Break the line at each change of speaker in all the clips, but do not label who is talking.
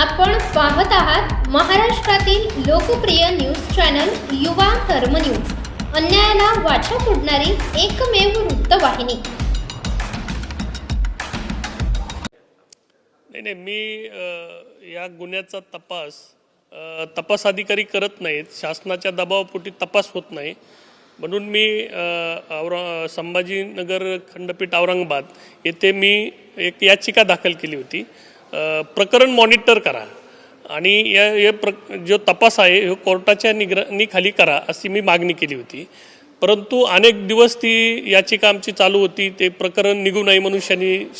आपण पाहत आहात महाराष्ट्रातील लोकप्रिय न्यूज चॅनल युवा कर्म न्यूज. अन्यायाला वाचा फोडणारी एकमेव वृत्तवाहिनी.
नाही नाही मी अ, या गुन्ह्याचा तपास अ, तपास अधिकारी करत नाहीत. शासनाच्या दबावापोटी तपास होत नाही. म्हणून मी अ, औरा संभाजीनगर खंडपीठ औरंगाबाद येथे मी एक याचिका दाखल केली होती. प्रकरण मॉनिटर करा. आणि या हे प्र जो तपास आहे हे कोर्टाच्या निगराणीखाली करा अशी मी मागणी केली होती. परंतु अनेक दिवस ती याचिका आमची चालू होती. ते प्रकरण निघू नये म्हणून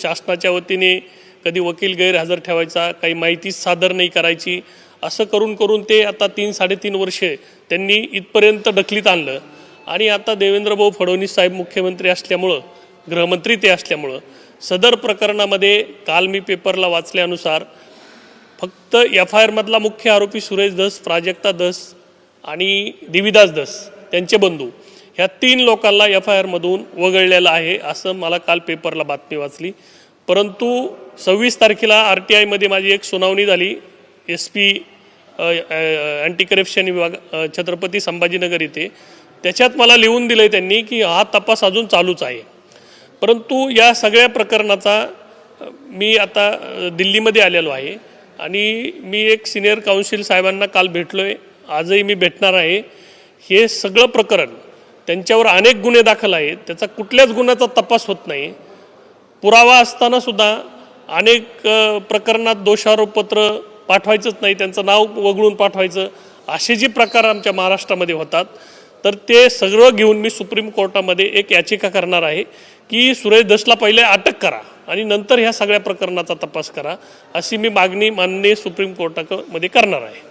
शासनाच्या वतीने कधी वकील गैरहजर ठेवायचा काही माहिती सादर नाही करायची असं करून करून ते आता तीन साडेतीन वर्षे त्यांनी इथपर्यंत ढकलीत आणलं. आणि आता देवेंद्रभाऊ फडणवीस साहेब मुख्यमंत्री असल्यामुळं गृहमंत्री ते असल्यामुळं सदर प्रकरणामध्ये काल मी पेपरला वाचल्यानुसार फक्त एफ आय आरमधला मुख्य आरोपी सुरेश धस प्राजक्ता धस आणि देविदास धस त्यांचे बंधू. ह्या तीन लोकांना एफ आय आरमधून वगळलेलं आहे असं मला काल पेपरला बातमी वाचली. परंतु सव्वीस तारखेला आर टी आयमध्ये माझी एक सुनावणी झाली. एस पी अँटी करप्शन विभाग छत्रपती संभाजीनगर इथे. त्याच्यात मला लिहून दिलं आहे त्यांनी की हा तपास अजून चालूच आहे. परंतु या सगळ्या प्रकरणाचा मी आता दिल्लीमध्ये आलेलो आहे आणि मी एक सिनियर काउन्सिल साहेबांना काल भेटलो आहे आजही मी भेटणार आहे. हे सगळं प्रकरण त्यांच्यावर अनेक गुन्हे दाखल आहेत. त्याचा कुठल्याच गुन्ह्याचा तपास होत नाही. पुरावा असताना सुद्धा अनेक प्रकरणात दोषारोपपत्र पाठवायचंच नाही. त्यांचं नाव वगळून पाठवायचं. असे जे प्रकार आमच्या महाराष्ट्रामध्ये होतात तर ते सगळं घेऊन मी सुप्रीम कोर्टामध्ये एक याचिका करणार आहे की सुरेश दसला पहिले अटक करा आणि नंतर ह्या सगळ्या प्रकरणाचा तपास करा अशी मी मागणी माननीय सुप्रीम कोर्टामध्ये करणार आहे.